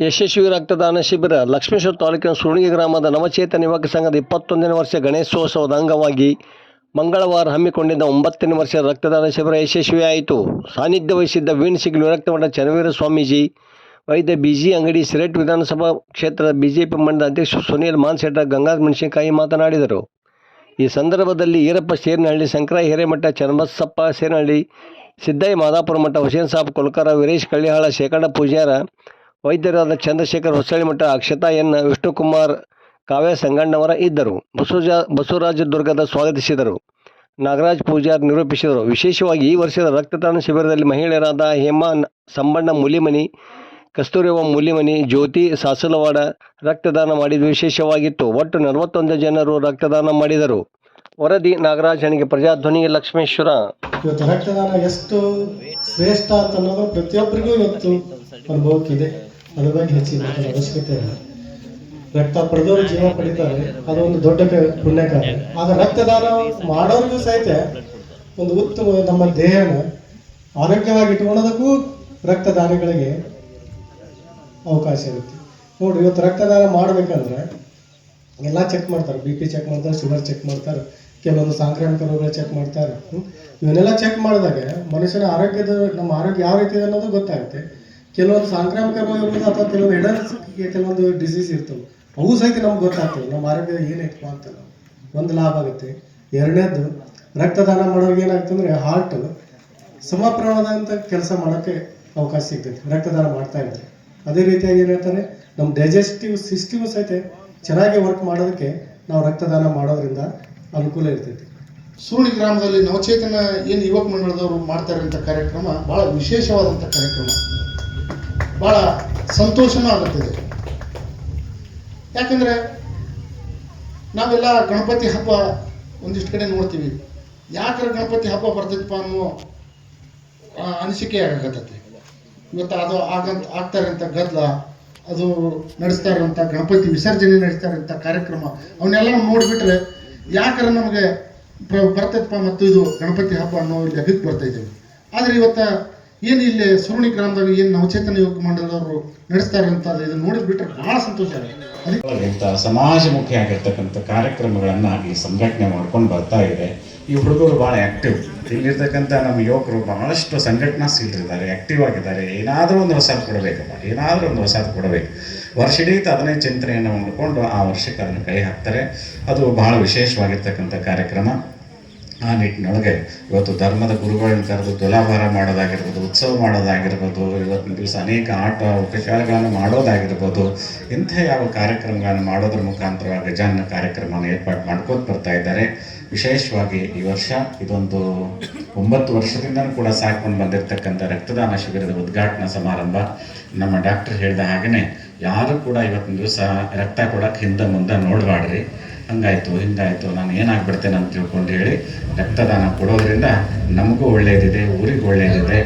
ಯಶಸ್ವಿ ರಕ್ತದಾನ ಶಿಬಿರ ಲಕ್ಷ್ಮೇಶ್ವರ ತಾಲೂಕಿನ ಸುರುಣಿಗೆ ಗ್ರಾಮದ ನವಚೇತನ ಯುವಕ ಸಂಘದ ಇಪ್ಪತ್ತೊಂದನೇ ವರ್ಷ ಗಣೇಶೋತ್ಸವದ ಅಂಗವಾಗಿ ಮಂಗಳವಾರ ಹಮ್ಮಿಕೊಂಡಿದ್ದ ಒಂಬತ್ತನೇ ವರ್ಷ ರಕ್ತದಾನ ಶಿಬಿರ ಯಶಸ್ವಿಯಾಯಿತು. ಸಾನ್ನಿಧ್ಯ ವಹಿಸಿದ್ದ ವೀಣ್ ಸಿಗ್ಲು ವಿರಕ್ತಮಠ ಚನ್ನವೀರ ಸ್ವಾಮೀಜಿ, ವೈದ್ಯ ಬಿಜಿ ಅಂಗಡಿ, ಸಿರೆಟ್ ವಿಧಾನಸಭಾ ಕ್ಷೇತ್ರದ ಬಿಜೆಪಿ ಮಂಡಲ ಅಧ್ಯಕ್ಷ ಸುನೀಲ್ ಮಾನ್ಸೆಟ್ಟ ಗಂಗಾ ಮೆಣಸಿನಕಾಯಿ ಮಾತನಾಡಿದರು. ಈ ಸಂದರ್ಭದಲ್ಲಿ ಈರಪ್ಪ ಸೇರಿನಹಳ್ಳಿ ಶಂಕರ ಹಿರೇಮಠ, ಚನ್ನಬಸಪ್ಪ ಸೇರಿನಹಳ್ಳಿ ಸಿದ್ದಯ್ಯ ಮಾದಾಪುರ ಮಠ, ಹುಸೇನ್ ಸಾಬ್, ಕೊಲ್ಕರ, ವೀರೇಶ್ ಕಳ್ಳಿಹಾಳ ಶೇಖಂಡ ಪೂಜಾರ ವೈದ್ಯರಾದ ಚಂದ್ರಶೇಖರ್ ಹೊಸಳಿಮಠ ಅಕ್ಷತಾ ಎನ್ ವಿಷ್ಣುಕುಮಾರ್ ಕಾವ್ಯ ಸಂಗಣ್ಣವರ ಇದ್ದರು. ಬಸವಜ, ಬಸವರಾಜ ದುರ್ಗದ ಸ್ವಾಗತಿಸಿದರು. ನಾಗರಾಜ್ ಪೂಜಾರ್ ನಿರೂಪಿಸಿದರು. ವಿಶೇಷವಾಗಿ ಈ ವರ್ಷದ ರಕ್ತದಾನ ಶಿಬಿರದಲ್ಲಿ ಮಹಿಳೆಯರಾದ ಹೇಮಾ ಸಂಬಣ್ಣ ಮುಲಿಮನಿ ಕಸ್ತೂರಿವ ಮುಲಿಮನಿ, ಜ್ಯೋತಿ ಸಾಸಲವಾಡ ರಕ್ತದಾನ ಮಾಡಿದ್ದು ವಿಶೇಷವಾಗಿತ್ತು. ಒಟ್ಟು ನಲವತ್ತೊಂದು ಜನರು ರಕ್ತದಾನ ಮಾಡಿದರು. ವರದಿ, ನಾಗರಾಜ್ ಹಣಿಗೆ ಪ್ರಜಾಧ್ವನಿ ಲಕ್ಷ್ಮೇಶ್ವರ. ಇವತ್ತು ರಕ್ತದಾನ ಎಷ್ಟು ಶ್ರೇಷ್ಠ ಅಂತ ಪ್ರತಿಯೊಬ್ಬರಿಗೂ ಇವತ್ತು ಅನುಭವಕ್ಕಿದೆ. ಅದ್ರ ಬಗ್ಗೆ ಅವಶ್ಯಕತೆ ಇಲ್ಲ. ರಕ್ತ ಪಡೆದವರು ಜೀವ ಪಡಿತಾರೆ. ಅದು ಒಂದು ದೊಡ್ಡ ಪುಣ್ಯ ಕಾರ್ಯ ಆಗ ರಕ್ತದಾನ ಮಾಡೋರಿಗೂ ಸಹಿತ ಒಂದು ಉತ್ತಮ ನಮ್ಮ ದೇಹನ ಆರೋಗ್ಯವಾಗಿ ಇಟ್ಕೊಳ್ಳೋದಕ್ಕೂ ರಕ್ತದಾನಿಗಳಿಗೆ ಅವಕಾಶ ಇರುತ್ತೆ. ನೋಡ್ರಿ, ಇವತ್ತು ರಕ್ತದಾನ ಮಾಡ್ಬೇಕಂದ್ರೆ ಎಲ್ಲ ಚೆಕ್ ಮಾಡ್ತಾರೆ. ಬಿ ಪಿ ಚೆಕ್ ಮಾಡ್ತಾರೆ ಶುಗರ್ ಚೆಕ್ ಮಾಡ್ತಾರೆ, ಕೆಲವೊಂದು ಸಾಂಕ್ರಾಮಿಕ ರೋಗಗಳು ಚೆಕ್ ಮಾಡ್ತಾರೆ. ಇವನ್ನೆಲ್ಲ ಚೆಕ್ ಮಾಡಿದಾಗ ಮನುಷ್ಯನ ಆರೋಗ್ಯದ, ನಮ್ಮ ಆರೋಗ್ಯ ಯಾವ ರೀತಿ ಇದೆ ಅನ್ನೋದು ಗೊತ್ತಾಗುತ್ತೆ. ಕೆಲವೊಂದು ಸಾಂಕ್ರಾಮಿಕ ರೋಗ ಇರ್ಬೋದು ಅಥವಾ ಕೆಲವೊಂದು ಎಡರ್ಸ್ ಕೆಲವೊಂದು ಡಿಸೀಸ್ ಇರ್ತವೆ. ಅವು ಸಹಿತ ನಮ್ಗೆ ಗೊತ್ತಾಗ್ತವೆ. ನಮ್ಮ ಆರೋಗ್ಯ ಏನೈತಪ್ಪ ಅಂತ ನಾವು ಒಂದು ಲಾಭ ಆಗುತ್ತೆ. ಎರಡನೇದು ರಕ್ತದಾನ ಮಾಡೋರಿಗೆ ಏನಾಗ್ತಂದ್ರೆ ಅಂದರೆ ಹಾರ್ಟ್ ಸಮ ಪ್ರಮಾಣದಂತ ಕೆಲಸ ಮಾಡೋಕ್ಕೆ ಅವಕಾಶ ಸಿಗ್ತೈತೆ. ರಕ್ತದಾನ ಮಾಡ್ತಾ ಇದ್ದಾರೆ ಅದೇ ರೀತಿಯಾಗಿ ಏನು ನಮ್ಮ ಡೈಜೆಸ್ಟಿವ್ ಸಿಸ್ಟಮ್ ಸಹಿತ ಚೆನ್ನಾಗಿ ವರ್ಕ್ ಮಾಡೋದಕ್ಕೆ ನಾವು ರಕ್ತದಾನ ಮಾಡೋದ್ರಿಂದ ಅನುಕೂಲ ಇರ್ತೈತಿ. ಸುರುಳಿ ಗ್ರಾಮದಲ್ಲಿ ನವಚೇತನ ಏನು ಯುವಕ ಮಂಡಳದವರು ಮಾಡ್ತಾರೆ ಅಂತ ಕಾರ್ಯಕ್ರಮ ಭಾಳ ವಿಶೇಷವಾದಂಥ ಕಾರ್ಯಕ್ರಮ. ಭಾಳ ಸಂತೋಷನೂ ಆಗುತ್ತದೆ ಯಾಕಂದರೆ ನಾವೆಲ್ಲ ಗಣಪತಿ ಹಬ್ಬ ಒಂದಿಷ್ಟು ಕಡೆ ನೋಡ್ತೀವಿ. ಯಾಕರ ಗಣಪತಿ ಹಬ್ಬ ಬರ್ತೈತಪ್ಪ ಅನ್ನೋ ಅನಿಸಿಕೆ ಆಗಕತ್ತೈತಿ. ಇವತ್ತು ಅದು ಆಗಂತ ಆಗ್ತಾರಂತ ಗದ್ದಲ, ಅದು ನಡೆಸ್ತಾ ಇರುವಂಥ ಗಣಪತಿ ವಿಸರ್ಜನೆ ನಡೆಸ್ತಾ ಇರುವಂಥ ಕಾರ್ಯಕ್ರಮ, ಅವನ್ನೆಲ್ಲ ನೋಡಿಬಿಟ್ರೆ ಯಾಕರ ನಮಗೆ ಬರ್ತೈತಪ್ಪ ಮತ್ತು ಇದು ಗಣಪತಿ ಹಬ್ಬ ಅನ್ನೋ ಲೆಕ್ಕಕ್ಕೆ ಬರ್ತಾ ಇದ್ದೀವಿ ಆದರೆ ಇವತ್ತು ಏನು ಇಲ್ಲಿ ಸುರುಣಿ ಗ್ರಾಮದಾಗ ಏನು ನವಚೇತನ ಯುವಕ ಮಂಡಲದವರು ನಡೆಸ್ತಾ ಇರುವಂತಹ ಇದನ್ನು ನೋಡಿದ್ಬಿಟ್ರೆ ಬಹಳ ಸಂತೋಷ ಇಂಥ ಸಮಾಜಮುಖಿ ಆಗಿರ್ತಕ್ಕಂಥ ಕಾರ್ಯಕ್ರಮಗಳನ್ನು ಈ ಸಂಘಟನೆ ಮಾಡ್ಕೊಂಡು ಬರ್ತಾ ಇದೆ. ಈ ಹುಡುಗರು ಭಾಳ ಆ್ಯಕ್ಟಿವ್ ಇಲ್ಲಿರ್ತಕ್ಕಂಥ ನಮ್ಮ ಯುವಕರು ಬಹಳಷ್ಟು ಸಂಘಟನಾಶೀಲರಿದ್ದಾರೆ ಆ್ಯಕ್ಟಿವ್ ಆಗಿದ್ದಾರೆ. ಏನಾದರೂ ಒಂದು ಹೊಸದು ಕೊಡಬೇಕಪ್ಪ. ಏನಾದರೂ ಒಂದು ಹೊಸದು ಕೊಡಬೇಕು. ವರ್ಷಿಡೀ ಅದನ್ನೇ ಚಿಂತನೆಯನ್ನು ಮಾಡಿಕೊಂಡು ಆ ವರ್ಷಕ್ಕೆ ಅದನ್ನು ಕೈ ಹಾಕ್ತಾರೆ. ಅದು ಬಹಳ ವಿಶೇಷವಾಗಿರ್ತಕ್ಕಂಥ ಕಾರ್ಯಕ್ರಮ. ಆ ನಿಟ್ಟಿನೊಳಗೆ ಇವತ್ತು ಧರ್ಮದ ಗುರುಗಳನ್ನ ಕರೆದು ತುಲಾಭಾರ ಮಾಡೋದಾಗಿರ್ಬೋದು, ಉತ್ಸವ ಮಾಡೋದಾಗಿರ್ಬೋದು, ಇವತ್ತಿನ ದಿವಸ ಅನೇಕ ಆಟ ಉಪಚಾರಗಳನ್ನು ಮಾಡೋದಾಗಿರ್ಬೋದು, ಇಂಥ ಯಾವ ಕಾರ್ಯಕ್ರಮಗಳನ್ನು ಮಾಡೋದ್ರ ಮುಖಾಂತರವಾಗಿ ಗಜಾನ ಕಾರ್ಯಕ್ರಮವನ್ನು ಏರ್ಪಾಡು ಮಾಡ್ಕೊಂಡು ಬರ್ತಾ ಇದ್ದಾರೆ. ವಿಶೇಷವಾಗಿ ಈ ವರ್ಷ ಇದೊಂದು ಒಂಬತ್ತು ವರ್ಷದಿಂದನೂ ಕೂಡ ಸಾಕೊಂಡು ಬಂದಿರತಕ್ಕಂಥ ರಕ್ತದಾನ ಶಿಬಿರದ ಉದ್ಘಾಟನಾ ಸಮಾರಂಭ. ನಮ್ಮ ಡಾಕ್ಟರ್ ಹೇಳಿದ ಹಾಗೆಯೇ ಯಾರು ಕೂಡ ಇವತ್ತಿನ ದಿವಸ ರಕ್ತ ಕೊಡಕ್ಕೆ ಹಿಂದೆ ಮುಂದೆ ನೋಡಬಾಡ್ರಿ ಹಂಗಾಯ್ತು, ಹಿಂಗಾಯ್ತು, ನಾನು ಏನಾಗ್ಬಿಡ್ತೇನೆ ಅಂತ ತಿಳ್ಕೊಂಡು ಹೇಳಿ ರಕ್ತದಾನ ಕೊಡೋದ್ರಿಂದ ನಮಗೂ ಒಳ್ಳೆಯದಿದೆ ಊರಿಗೂ ಒಳ್ಳೆಯದಿದೆ